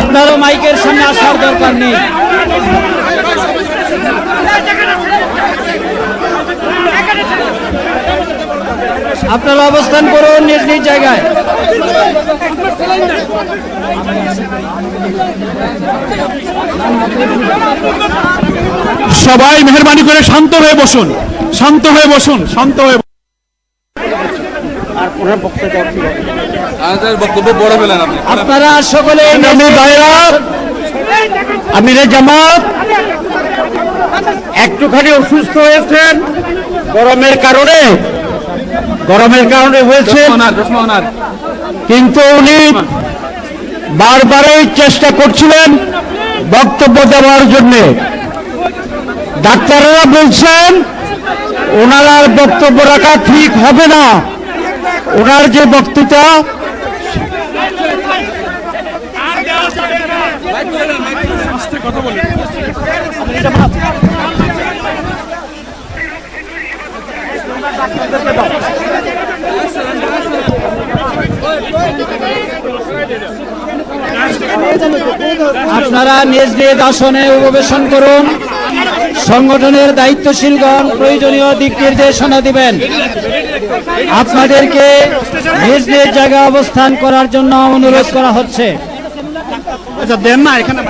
আপনারও মাইকের সামনে আসার দরকার নেই। আপনারা অবস্থান করুন নিজ নিজ জায়গায়। সবাই মেহরবানি করে শান্ত হয়ে বসুন, শান্ত হয়ে বসুন, শান্ত হয়ে আমাদের বক্তব্য বড় পেলেন আপনি। আপনারা সকলে আমি ভাইরা আমিরে জামাত একটুখানি অসুস্থ হয়েছেন গরমের কারণে গরমের কারণে হয়েছে কিন্তু উনি বারবারই চেষ্টা করছিলেন বক্তব্য দেওয়ার জন্য। ডাক্তাররা বলছেন ওনার আর বক্তব্য রাখা ঠিক হবে না। ওনার যে বক্তৃতা আপনারা নিজ নিজ আসনে উপবেশন করুন। সংগঠনের দায়িত্বশীলগণ প্রয়োজনীয় দিক নির্দেশনা দিবেন। আপনাদেরকে নিজ নিজ জায়গায় অবস্থান করার জন্য অনুরোধ করা হচ্ছে। আচ্ছা দেন না, এখানে